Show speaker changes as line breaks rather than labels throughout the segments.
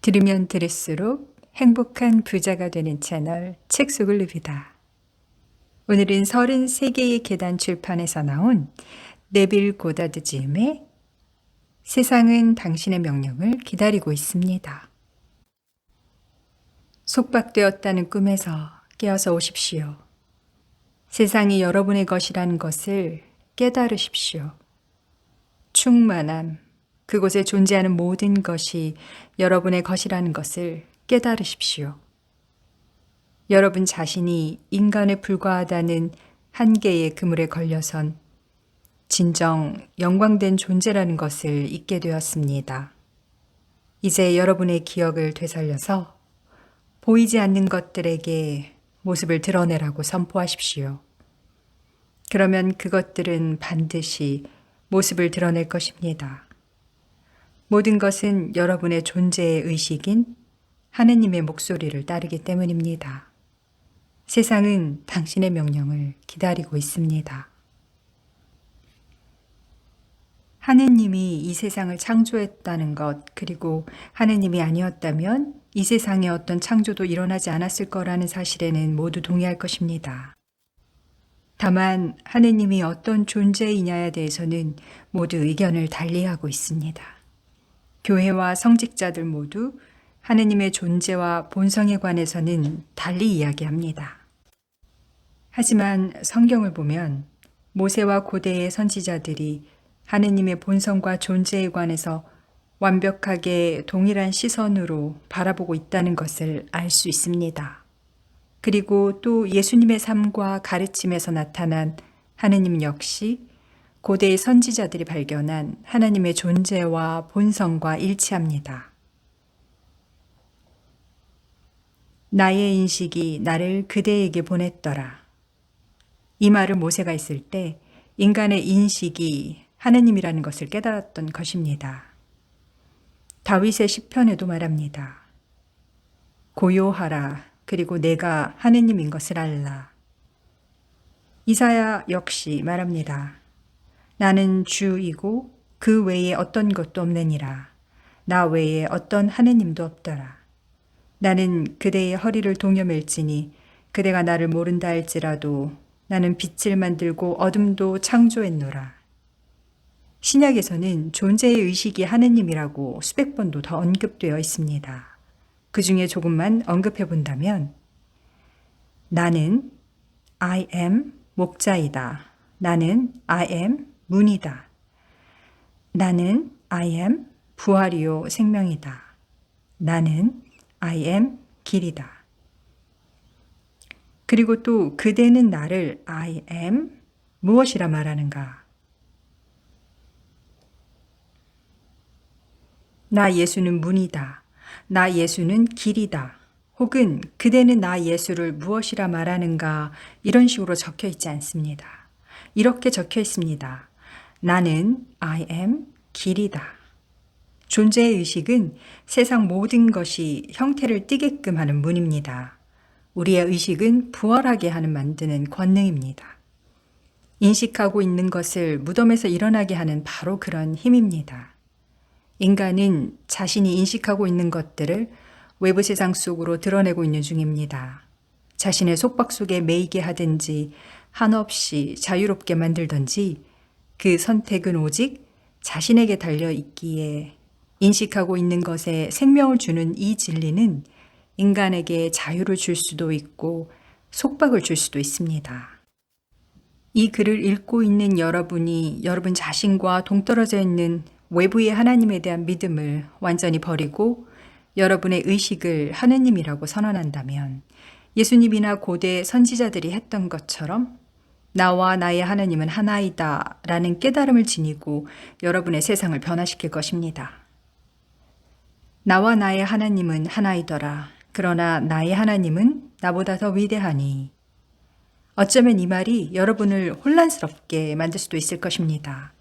들으면 들을수록 행복한 부자가 되는 채널 책 속을 눕이다. 오늘은 33개의 계단 출판에서 나온 네빌 고다드 지음의 세상은 당신의 명령을 기다리고 있습니다. 속박되었다는 꿈에서 깨어서 오십시오. 세상이 여러분의 것이라는 것을 깨달으십시오. 충만함, 그곳에 존재하는 모든 것이 여러분의 것이라는 것을 깨달으십시오. 여러분 자신이 인간에 불과하다는 한계의 그물에 걸려선 진정 영광된 존재라는 것을 잊게 되었습니다. 이제 여러분의 기억을 되살려서 보이지 않는 것들에게 모습을 드러내라고 선포하십시오. 그러면 그것들은 반드시 모습을 드러낼 것입니다. 모든 것은 여러분의 존재의 의식인 하느님의 목소리를 따르기 때문입니다. 세상은 당신의 명령을 기다리고 있습니다. 하느님이 이 세상을 창조했다는 것, 그리고 하느님이 아니었다면 이 세상에 어떤 창조도 일어나지 않았을 거라는 사실에는 모두 동의할 것입니다. 다만 하느님이 어떤 존재이냐에 대해서는 모두 의견을 달리하고 있습니다. 교회와 성직자들 모두 하느님의 존재와 본성에 관해서는 달리 이야기합니다. 하지만 성경을 보면 모세와 고대의 선지자들이 하느님의 본성과 존재에 관해서 완벽하게 동일한 시선으로 바라보고 있다는 것을 알 수 있습니다. 그리고 또 예수님의 삶과 가르침에서 나타난 하느님 역시 고대의 선지자들이 발견한 하나님의 존재와 본성과 일치합니다. 나의 인식이 나를 그대에게 보냈더라. 이 말을 모세가 했을 때 인간의 인식이 하느님이라는 것을 깨달았던 것입니다. 다윗의 시편에도 말합니다. 고요하라 그리고 내가 하느님인 것을 알라. 이사야 역시 말합니다. 나는 주이고 그 외에 어떤 것도 없느니라. 나 외에 어떤 하느님도 없더라. 나는 그대의 허리를 동여맬지니 그대가 나를 모른다 할지라도 나는 빛을 만들고 어둠도 창조했노라. 신약에서는 존재의 의식이 하느님이라고 수백 번도 더 언급되어 있습니다. 그 중에 조금만 언급해 본다면 나는 I am 목자이다. 나는 I am 문이다. 나는 I am 부활이요 생명이다. 나는 I am 길이다. 그리고 또 그대는 나를 I am 무엇이라 말하는가? 나 예수는 문이다. 나 예수는 길이다. 혹은 그대는 나 예수를 무엇이라 말하는가 이런 식으로 적혀 있지 않습니다. 이렇게 적혀 있습니다. 나는 I am 길이다. 존재의 의식은 세상 모든 것이 형태를 띠게끔 하는 문입니다. 우리의 의식은 부활하게 하는 만드는 권능입니다. 인식하고 있는 것을 무덤에서 일어나게 하는 바로 그런 힘입니다. 인간은 자신이 인식하고 있는 것들을 외부 세상 속으로 드러내고 있는 중입니다. 자신의 속박 속에 매이게 하든지 한없이 자유롭게 만들든지 그 선택은 오직 자신에게 달려 있기에 인식하고 있는 것에 생명을 주는 이 진리는 인간에게 자유를 줄 수도 있고 속박을 줄 수도 있습니다. 이 글을 읽고 있는 여러분이 여러분 자신과 동떨어져 있는 외부의 하나님에 대한 믿음을 완전히 버리고 여러분의 의식을 하느님이라고 선언한다면 예수님이나 고대 선지자들이 했던 것처럼 나와 나의 하나님은 하나이다 라는 깨달음을 지니고 여러분의 세상을 변화시킬 것입니다. 나와 나의 하나님은 하나이더라. 그러나 나의 하나님은 나보다 더 위대하니. 어쩌면 이 말이 여러분을 혼란스럽게 만들 수도 있을 것입니다.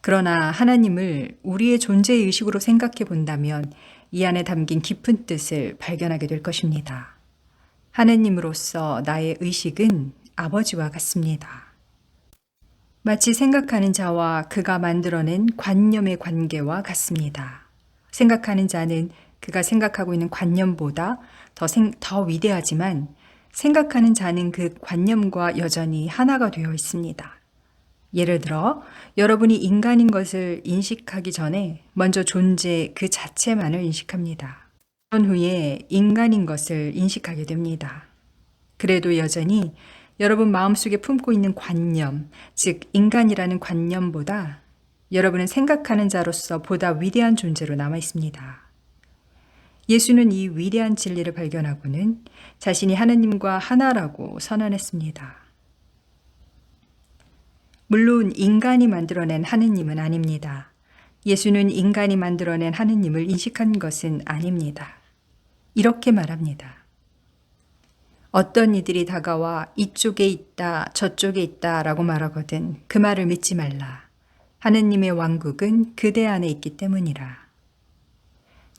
그러나 하나님을 우리의 존재 의식으로 생각해 본다면 이 안에 담긴 깊은 뜻을 발견하게 될 것입니다. 하나님으로서 나의 의식은 아버지와 같습니다. 마치 생각하는 자와 그가 만들어낸 관념의 관계와 같습니다. 생각하는 자는 그가 생각하고 있는 관념보다 더, 생, 더 위대하지만 생각하는 자는 그 관념과 여전히 하나가 되어 있습니다. 예를 들어, 여러분이 인간인 것을 인식하기 전에 먼저 존재 그 자체만을 인식합니다. 그런 후에 인간인 것을 인식하게 됩니다. 그래도 여전히 여러분 마음속에 품고 있는 관념, 즉, 인간이라는 관념보다 여러분은 생각하는 자로서 보다 위대한 존재로 남아 있습니다. 예수는 이 위대한 진리를 발견하고는 자신이 하나님과 하나라고 선언했습니다. 물론 인간이 만들어낸 하느님은 아닙니다. 예수는 인간이 만들어낸 하느님을 인식한 것은 아닙니다. 이렇게 말합니다. 어떤 이들이 다가와 이쪽에 있다, 저쪽에 있다 라고 말하거든 그 말을 믿지 말라. 하느님의 왕국은 그대 안에 있기 때문이라.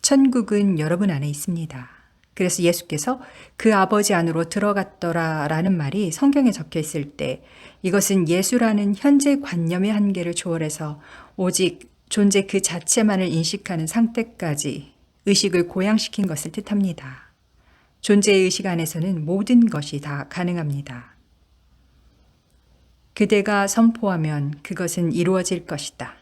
천국은 여러분 안에 있습니다. 그래서 예수께서 그 아버지 안으로 들어갔더라 라는 말이 성경에 적혀 있을 때 이것은 예수라는 현재 관념의 한계를 초월해서 오직 존재 그 자체만을 인식하는 상태까지 의식을 고양시킨 것을 뜻합니다. 존재의 의식 안에서는 모든 것이 다 가능합니다. 그대가 선포하면 그것은 이루어질 것이다.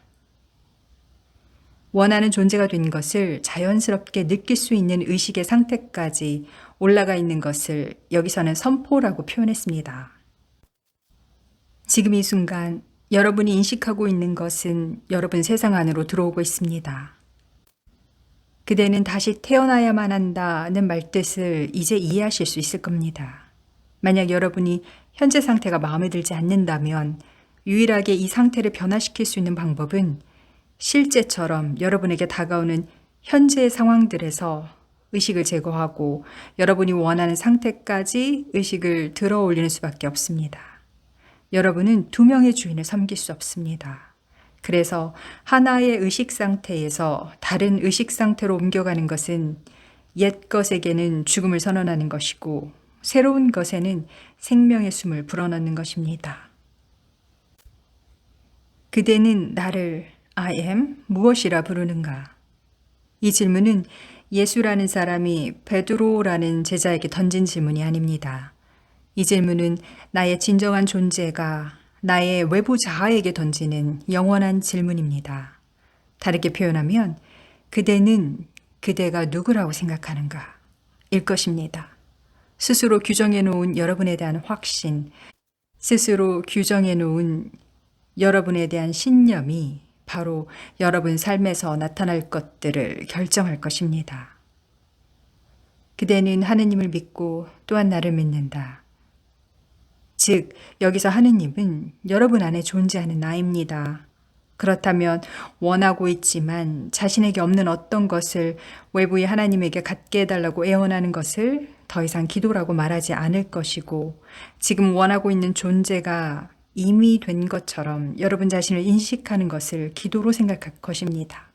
원하는 존재가 된 것을 자연스럽게 느낄 수 있는 의식의 상태까지 올라가 있는 것을 여기서는 선포라고 표현했습니다. 지금 이 순간 여러분이 인식하고 있는 것은 여러분 세상 안으로 들어오고 있습니다. 그대는 다시 태어나야만 한다는 말뜻을 이제 이해하실 수 있을 겁니다. 만약 여러분이 현재 상태가 마음에 들지 않는다면 유일하게 이 상태를 변화시킬 수 있는 방법은 실제처럼 여러분에게 다가오는 현재의 상황들에서 의식을 제거하고 여러분이 원하는 상태까지 의식을 들어 올리는 수밖에 없습니다. 여러분은 두 명의 주인을 섬길 수 없습니다. 그래서 하나의 의식 상태에서 다른 의식 상태로 옮겨가는 것은 옛 것에게는 죽음을 선언하는 것이고 새로운 것에는 생명의 숨을 불어넣는 것입니다. 그대는 나를 I am 무엇이라 부르는가? 이 질문은 예수라는 사람이 베드로라는 제자에게 던진 질문이 아닙니다. 이 질문은 나의 진정한 존재가 나의 외부 자아에게 던지는 영원한 질문입니다. 다르게 표현하면 그대는 그대가 누구라고 생각하는가? 일 것입니다. 스스로 규정해 놓은 여러분에 대한 확신, 스스로 규정해 놓은 여러분에 대한 신념이 바로 여러분 삶에서 나타날 것들을 결정할 것입니다. 그대는 하느님을 믿고 또한 나를 믿는다. 즉, 여기서 하느님은 여러분 안에 존재하는 나입니다. 그렇다면 원하고 있지만 자신에게 없는 어떤 것을 외부의 하나님에게 갖게 해달라고 애원하는 것을 더 이상 기도라고 말하지 않을 것이고 지금 원하고 있는 존재가 이미 된 것처럼 여러분 자신을 인식하는 것을 기도로 생각할 것입니다.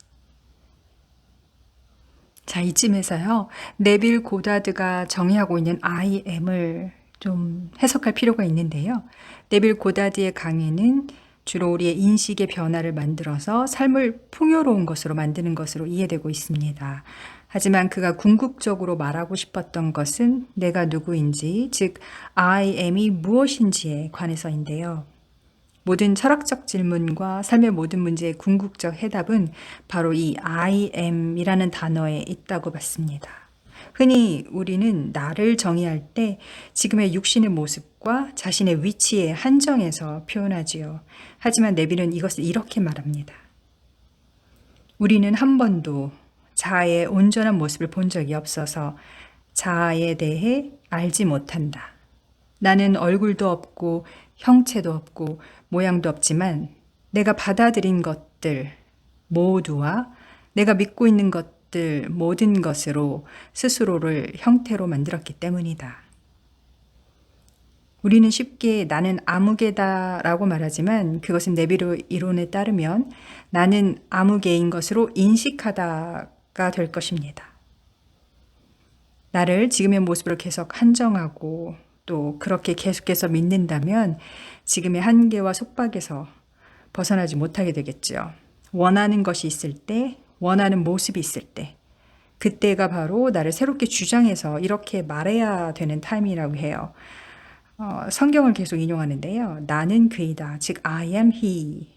자, 이쯤에서요, 네빌 고다드가 정의하고 있는 I am을 좀 해석할 필요가 있는데요. 네빌 고다드의 강의는 주로 우리의 인식의 변화를 만들어서 삶을 풍요로운 것으로 만드는 것으로 이해되고 있습니다. 하지만 그가 궁극적으로 말하고 싶었던 것은 내가 누구인지, 즉, I am이 무엇인지에 관해서인데요. 모든 철학적 질문과 삶의 모든 문제의 궁극적 해답은 바로 이 I am이라는 단어에 있다고 봤습니다. 흔히 우리는 나를 정의할 때 지금의 육신의 모습과 자신의 위치에 한정해서 표현하지요. 하지만 네비는 이것을 이렇게 말합니다. 우리는 한 번도 자아의 온전한 모습을 본 적이 없어서 자아에 대해 알지 못한다. 나는 얼굴도 없고 형체도 없고 모양도 없지만 내가 받아들인 것들 모두와 내가 믿고 있는 것 들 모든 것으로 스스로를 형태로 만들었기 때문이다. 우리는 쉽게 나는 아무개다 라고 말하지만 그것은 네비로 이론에 따르면 나는 아무개인 것으로 인식하다 될 것입니다. 나를 지금의 모습으로 계속 한정하고 또 그렇게 계속해서 믿는다면 지금의 한계와 속박에서 벗어나지 못하게 되겠죠. 원하는 것이 있을 때, 원하는 모습이 있을 때, 그때가 바로 나를 새롭게 주장해서 이렇게 말해야 되는 타임이라고 해요. 어, 성경을 계속 인용하는데요. 나는 그이다. 즉, I am he.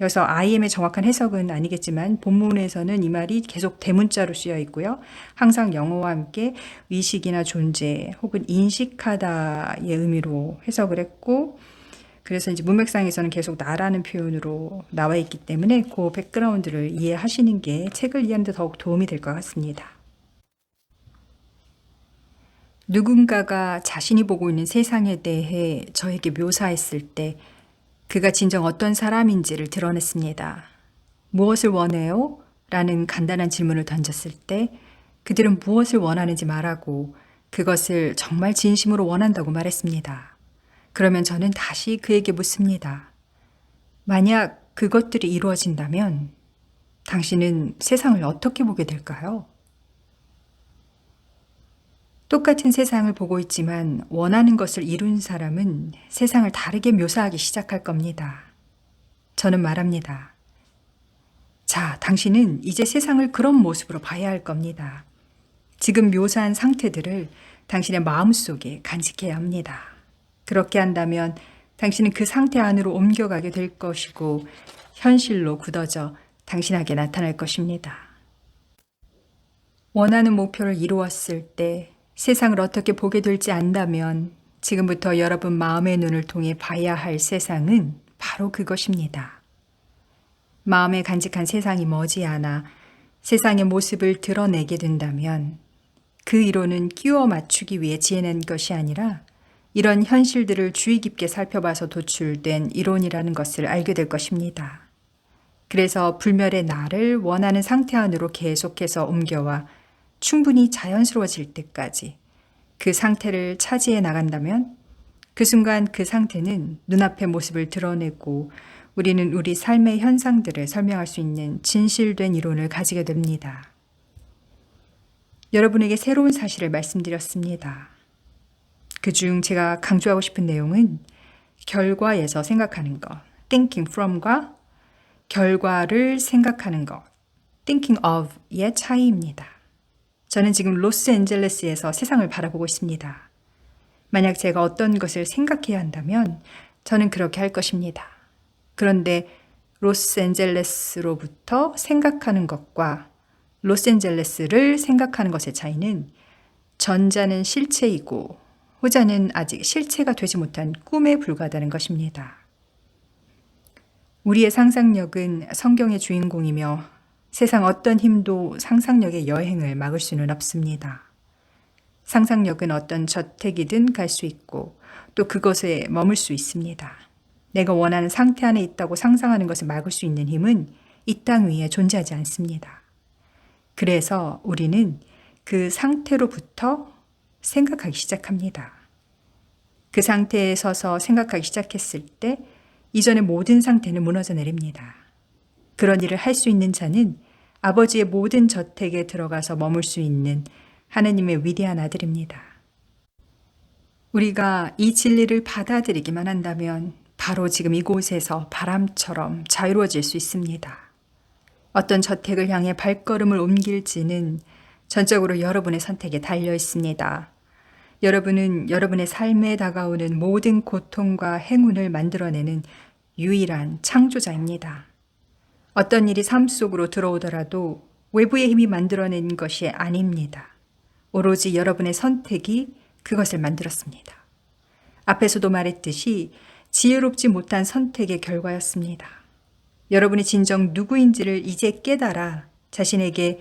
여기서 I am의 정확한 해석은 아니겠지만 본문에서는 이 말이 계속 대문자로 쓰여 있고요. 항상 영어와 함께 의식이나 존재 혹은 인식하다의 의미로 해석을 했고 그래서 이제 문맥상에서는 계속 나라는 표현으로 나와 있기 때문에 그 백그라운드를 이해하시는 게 책을 이해하는 데 더욱 도움이 될 것 같습니다. 누군가가 자신이 보고 있는 세상에 대해 저에게 묘사했을 때 그가 진정 어떤 사람인지를 드러냈습니다. 무엇을 원해요? 라는 간단한 질문을 던졌을 때 그들은 무엇을 원하는지 말하고 그것을 정말 진심으로 원한다고 말했습니다. 그러면 저는 다시 그에게 묻습니다. 만약 그것들이 이루어진다면 당신은 세상을 어떻게 보게 될까요? 똑같은 세상을 보고 있지만 원하는 것을 이룬 사람은 세상을 다르게 묘사하기 시작할 겁니다. 저는 말합니다. 자, 당신은 이제 세상을 그런 모습으로 봐야 할 겁니다. 지금 묘사한 상태들을 당신의 마음속에 간직해야 합니다. 그렇게 한다면 당신은 그 상태 안으로 옮겨가게 될 것이고 현실로 굳어져 당신에게 나타날 것입니다. 원하는 목표를 이루었을 때 세상을 어떻게 보게 될지 안다면 지금부터 여러분 마음의 눈을 통해 봐야 할 세상은 바로 그것입니다. 마음에 간직한 세상이 머지않아 세상의 모습을 드러내게 된다면 그 이론은 끼워 맞추기 위해 지어낸 것이 아니라 이런 현실들을 주의 깊게 살펴봐서 도출된 이론이라는 것을 알게 될 것입니다. 그래서 불멸의 나를 원하는 상태 안으로 계속해서 옮겨와 충분히 자연스러워질 때까지 그 상태를 차지해 나간다면 그 순간 그 상태는 눈앞의 모습을 드러내고 우리는 우리 삶의 현상들을 설명할 수 있는 진실된 이론을 가지게 됩니다. 여러분에게 새로운 사실을 말씀드렸습니다. 그중 제가 강조하고 싶은 내용은 결과에서 생각하는 것, thinking from과 결과를 생각하는 것, thinking of의 차이입니다. 저는 지금 로스앤젤레스에서 세상을 바라보고 있습니다. 만약 제가 어떤 것을 생각해야 한다면 저는 그렇게 할 것입니다. 그런데 로스앤젤레스로부터 생각하는 것과 로스앤젤레스를 생각하는 것의 차이는 전자는 실체이고 후자는 아직 실체가 되지 못한 꿈에 불과하다는 것입니다. 우리의 상상력은 성경의 주인공이며 세상 어떤 힘도 상상력의 여행을 막을 수는 없습니다. 상상력은 어떤 저택이든 갈 수 있고 또 그것에 머물 수 있습니다. 내가 원하는 상태 안에 있다고 상상하는 것을 막을 수 있는 힘은 이 땅 위에 존재하지 않습니다. 그래서 우리는 그 상태로부터 생각하기 시작합니다. 그 상태에 서서 생각하기 시작했을 때 이전의 모든 상태는 무너져 내립니다. 그런 일을 할 수 있는 자는 아버지의 모든 저택에 들어가서 머물 수 있는 하느님의 위대한 아들입니다. 우리가 이 진리를 받아들이기만 한다면 바로 지금 이곳에서 바람처럼 자유로워질 수 있습니다. 어떤 저택을 향해 발걸음을 옮길지는 전적으로 여러분의 선택에 달려 있습니다. 여러분은 여러분의 삶에 다가오는 모든 고통과 행운을 만들어내는 유일한 창조자입니다. 어떤 일이 삶 속으로 들어오더라도 외부의 힘이 만들어낸 것이 아닙니다. 오로지 여러분의 선택이 그것을 만들었습니다. 앞에서도 말했듯이 지혜롭지 못한 선택의 결과였습니다. 여러분이 진정 누구인지를 이제 깨달아 자신에게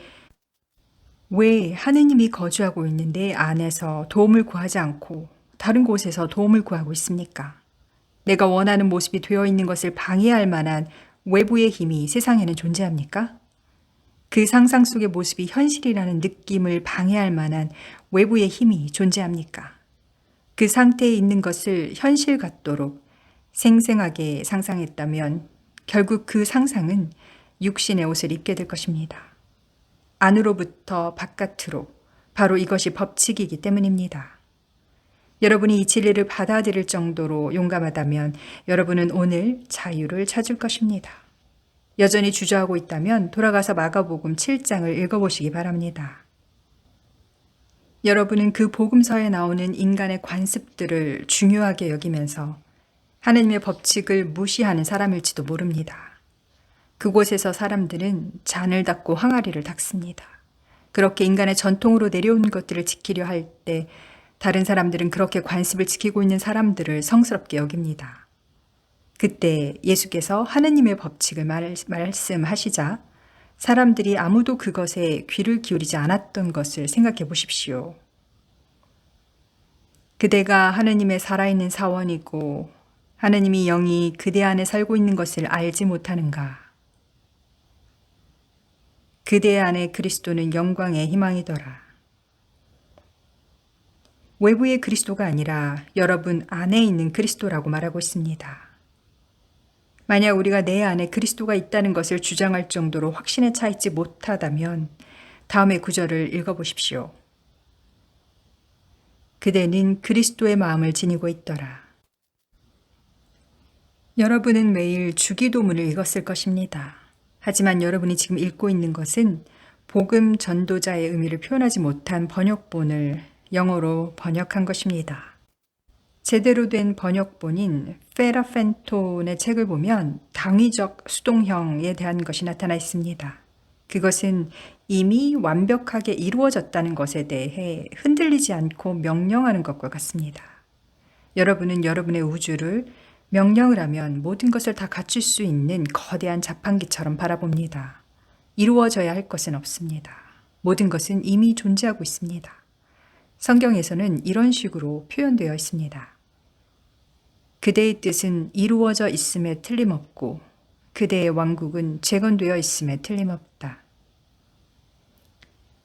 왜 하느님이 거주하고 있는데 안에서 도움을 구하지 않고 다른 곳에서 도움을 구하고 있습니까? 내가 원하는 모습이 되어 있는 것을 방해할 만한 외부의 힘이 세상에는 존재합니까? 그 상상 속의 모습이 현실이라는 느낌을 방해할 만한 외부의 힘이 존재합니까? 그 상태에 있는 것을 현실 같도록 생생하게 상상했다면 결국 그 상상은 육신의 옷을 입게 될 것입니다. 안으로부터 바깥으로 바로 이것이 법칙이기 때문입니다. 여러분이 이 진리를 받아들일 정도로 용감하다면 여러분은 오늘 자유를 찾을 것입니다. 여전히 주저하고 있다면 돌아가서 마가복음 7장을 읽어보시기 바랍니다. 여러분은 그 복음서에 나오는 인간의 관습들을 중요하게 여기면서 하나님의 법칙을 무시하는 사람일지도 모릅니다. 그곳에서 사람들은 잔을 닦고 항아리를 닦습니다. 그렇게 인간의 전통으로 내려온 것들을 지키려 할 때 다른 사람들은 그렇게 관습을 지키고 있는 사람들을 성스럽게 여깁니다. 그때 예수께서 하느님의 법칙을 말, 말씀하시자 사람들이 아무도 그것에 귀를 기울이지 않았던 것을 생각해 보십시오. 그대가 하느님의 살아있는 사원이고 하느님이 영이 그대 안에 살고 있는 것을 알지 못하는가? 그대 안에 그리스도는 영광의 희망이더라. 외부의 그리스도가 아니라 여러분 안에 있는 그리스도라고 말하고 있습니다. 만약 우리가 내 안에 그리스도가 있다는 것을 주장할 정도로 확신에 차 있지 못하다면 다음의 구절을 읽어보십시오. 그대는 그리스도의 마음을 지니고 있더라. 여러분은 매일 주기도문을 읽었을 것입니다. 하지만 여러분이 지금 읽고 있는 것은 복음 전도자의 의미를 표현하지 못한 번역본을 영어로 번역한 것입니다. 제대로 된 번역본인 페라펜톤의 책을 보면 당위적 수동형에 대한 것이 나타나 있습니다. 그것은 이미 완벽하게 이루어졌다는 것에 대해 흔들리지 않고 명령하는 것과 같습니다. 여러분은 여러분의 우주를 명령을 하면 모든 것을 다 갖출 수 있는 거대한 자판기처럼 바라봅니다. 이루어져야 할 것은 없습니다. 모든 것은 이미 존재하고 있습니다. 성경에서는 이런 식으로 표현되어 있습니다. 그대의 뜻은 이루어져 있음에 틀림없고 그대의 왕국은 재건되어 있음에 틀림없다.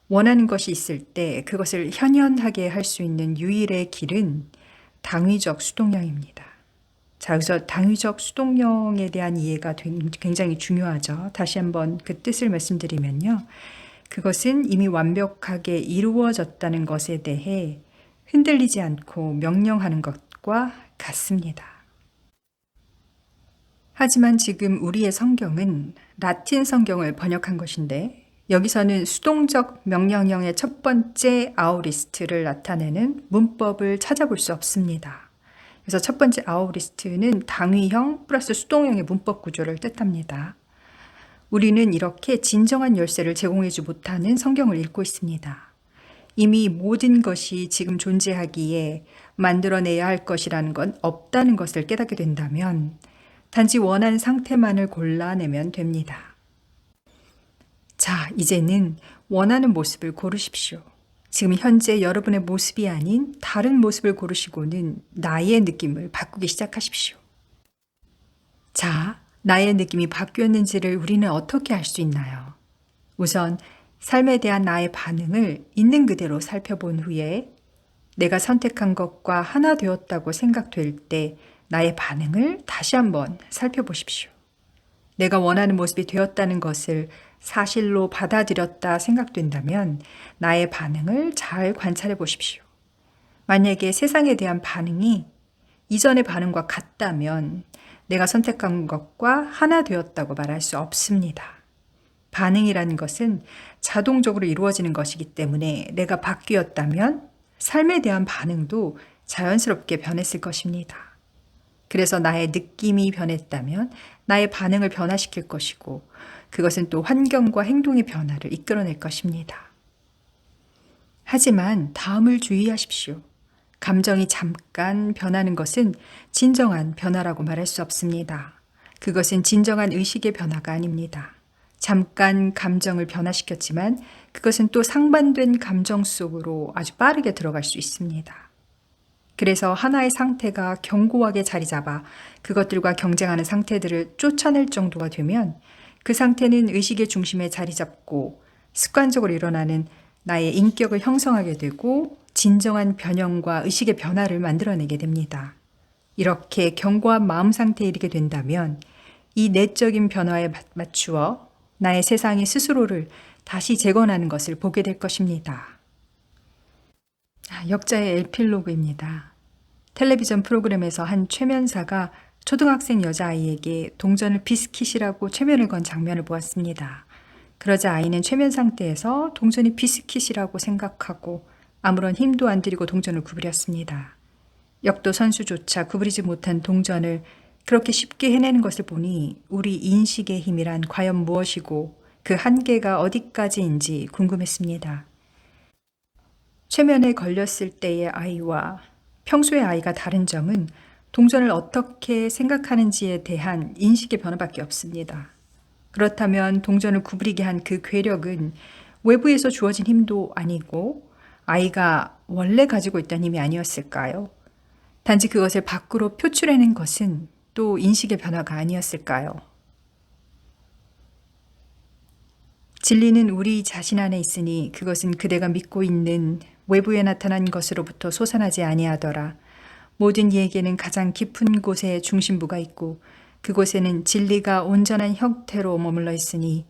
원하는 것이 있을 때 그것을 현현하게 할 수 있는 유일의 길은 당위적 수동형입니다. 자, 여기서 당위적 수동형에 대한 이해가 굉장히 중요하죠. 다시 한번 그 뜻을 말씀드리면요. 그것은 이미 완벽하게 이루어졌다는 것에 대해 흔들리지 않고 명령하는 것과 같습니다. 하지만 지금 우리의 성경은 라틴 성경을 번역한 것인데 여기서는 수동적 명령형의 첫 번째 아우리스트를 나타내는 문법을 찾아볼 수 없습니다. 그래서 첫 번째 아우리스트는 당위형 플러스 수동형의 문법 구조를 뜻합니다. 우리는 이렇게 진정한 열쇠를 제공해주지 못하는 성경을 읽고 있습니다. 이미 모든 것이 지금 존재하기에 만들어내야 할 것이라는 건 없다는 것을 깨닫게 된다면 단지 원하는 상태만을 골라내면 됩니다. 자, 이제는 원하는 모습을 고르십시오. 지금 현재 여러분의 모습이 아닌 다른 모습을 고르시고는 나의 느낌을 바꾸기 시작하십시오. 자, 나의 느낌이 바뀌었는지를 우리는 어떻게 알 수 있나요? 우선 삶에 대한 나의 반응을 있는 그대로 살펴본 후에 내가 선택한 것과 하나 되었다고 생각될 때 나의 반응을 다시 한번 살펴보십시오. 내가 원하는 모습이 되었다는 것을 사실로 받아들였다 생각된다면 나의 반응을 잘 관찰해 보십시오. 만약에 세상에 대한 반응이 이전의 반응과 같다면 내가 선택한 것과 하나 되었다고 말할 수 없습니다. 반응이라는 것은 자동적으로 이루어지는 것이기 때문에 내가 바뀌었다면 삶에 대한 반응도 자연스럽게 변했을 것입니다. 그래서 나의 느낌이 변했다면 나의 반응을 변화시킬 것이고 그것은 또 환경과 행동의 변화를 이끌어낼 것입니다. 하지만 다음을 주의하십시오. 감정이 잠깐 변하는 것은 진정한 변화라고 말할 수 없습니다. 그것은 진정한 의식의 변화가 아닙니다. 잠깐 감정을 변화시켰지만 그것은 또 상반된 감정 속으로 아주 빠르게 들어갈 수 있습니다. 그래서 하나의 상태가 견고하게 자리 잡아 그것들과 경쟁하는 상태들을 쫓아낼 정도가 되면 그 상태는 의식의 중심에 자리 잡고 습관적으로 일어나는 나의 인격을 형성하게 되고 진정한 변형과 의식의 변화를 만들어내게 됩니다. 이렇게 견고한 마음 상태에 이르게 된다면 이 내적인 변화에 맞추어 나의 세상이 스스로를 다시 재건하는 것을 보게 될 것입니다. 아, 역자의 엘필로그입니다. 텔레비전 프로그램에서 한 최면사가 초등학생 여자아이에게 동전을 비스킷이라고 최면을 건 장면을 보았습니다. 그러자 아이는 최면 상태에서 동전이 비스킷이라고 생각하고 아무런 힘도 안 들이고 동전을 구부렸습니다. 역도 선수조차 구부리지 못한 동전을 그렇게 쉽게 해내는 것을 보니 우리 인식의 힘이란 과연 무엇이고 그 한계가 어디까지인지 궁금했습니다. 최면에 걸렸을 때의 아이와 평소의 아이가 다른 점은 동전을 어떻게 생각하는지에 대한 인식의 변화밖에 없습니다. 그렇다면 동전을 구부리게 한 그 괴력은 외부에서 주어진 힘도 아니고 아이가 원래 가지고 있던 힘이 아니었을까요? 단지 그것을 밖으로 표출해낸 것은 또 인식의 변화가 아니었을까요? 진리는 우리 자신 안에 있으니 그것은 그대가 믿고 있는 외부에 나타난 것으로부터 솟아나지 아니하더라. 모든 이에게는 가장 깊은 곳에 중심부가 있고 그곳에는 진리가 온전한 형태로 머물러 있으니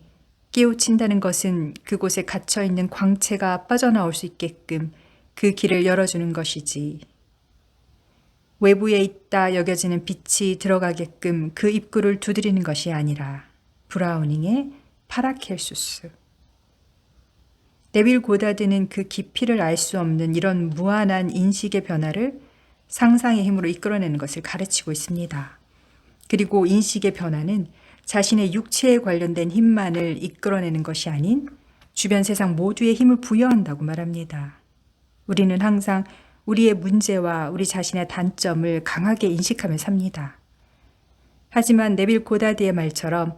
깨우친다는 것은 그곳에 갇혀 있는 광채가 빠져나올 수 있게끔 그 길을 열어주는 것이지. 외부에 있다 여겨지는 빛이 들어가게끔 그 입구를 두드리는 것이 아니라 브라우닝의 파라켈수스. 네빌 고다드는 그 깊이를 알 수 없는 이런 무한한 인식의 변화를 상상의 힘으로 이끌어내는 것을 가르치고 있습니다. 그리고 인식의 변화는 자신의 육체에 관련된 힘만을 이끌어내는 것이 아닌 주변 세상 모두의 힘을 부여한다고 말합니다. 우리는 항상 우리의 문제와 우리 자신의 단점을 강하게 인식하며 삽니다. 하지만 네빌 고다드의 말처럼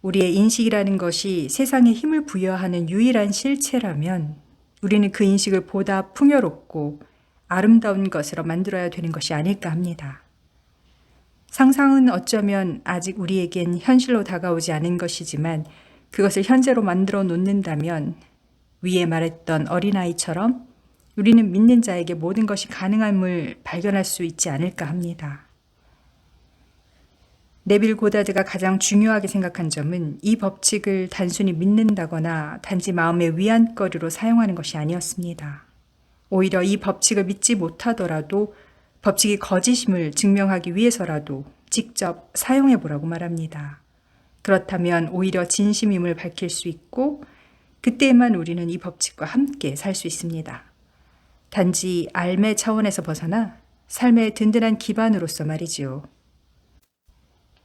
우리의 인식이라는 것이 세상에 힘을 부여하는 유일한 실체라면 우리는 그 인식을 보다 풍요롭고 아름다운 것으로 만들어야 되는 것이 아닐까 합니다. 상상은 어쩌면 아직 우리에겐 현실로 다가오지 않은 것이지만 그것을 현재로 만들어 놓는다면 위에 말했던 어린아이처럼 우리는 믿는 자에게 모든 것이 가능함을 발견할 수 있지 않을까 합니다. 네빌 고다드가 가장 중요하게 생각한 점은 이 법칙을 단순히 믿는다거나 단지 마음의 위안거리로 사용하는 것이 아니었습니다. 오히려 이 법칙을 믿지 못하더라도 법칙이 거짓임을 증명하기 위해서라도 직접 사용해 보라고 말합니다. 그렇다면 오히려 진심임을 밝힐 수 있고 그때만 우리는 이 법칙과 함께 살 수 있습니다. 단지 알매 차원에서 벗어나 삶의 든든한 기반으로서 말이지요.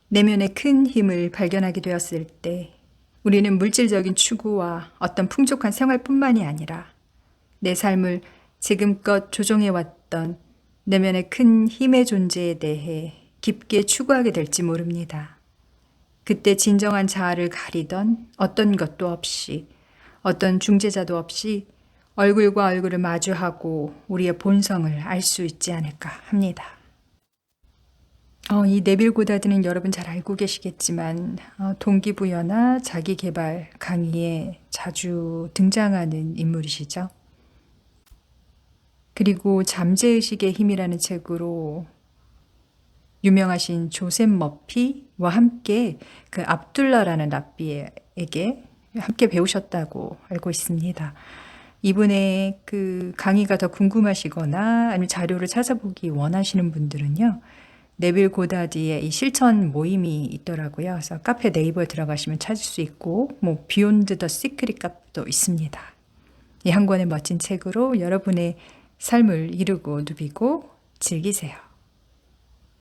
내면의 큰 힘을 발견하게 되었을 때 우리는 물질적인 추구와 어떤 풍족한 생활뿐만이 아니라 내 삶을 지금껏 조종해왔던 내면의 큰 힘의 존재에 대해 깊게 추구하게 될지 모릅니다. 그때 진정한 자아를 가리던 어떤 것도 없이 어떤 중재자도 없이 얼굴과 얼굴을 마주하고 우리의 본성을 알 수 있지 않을까 합니다. 어, 이 네빌 고다드는 여러분 잘 알고 계시겠지만 어, 동기부여나 자기개발 강의에 자주 등장하는 인물이시죠. 그리고 잠재의식의 힘이라는 책으로 유명하신 조셉 머피와 함께 그 압둘라라는 랍비에게 함께 배우셨다고 알고 있습니다. 이분의 그 강의가 더 궁금하시거나 아니면 자료를 찾아보기 원하시는 분들은요. 네빌 고다디의 이 실천 모임이 있더라고요. 그래서 카페 네이버에 들어가시면 찾을 수 있고 뭐 비욘드 더 시크릿 값도 있습니다. 이 한 권의 멋진 책으로 여러분의 삶을 이루고 누비고 즐기세요.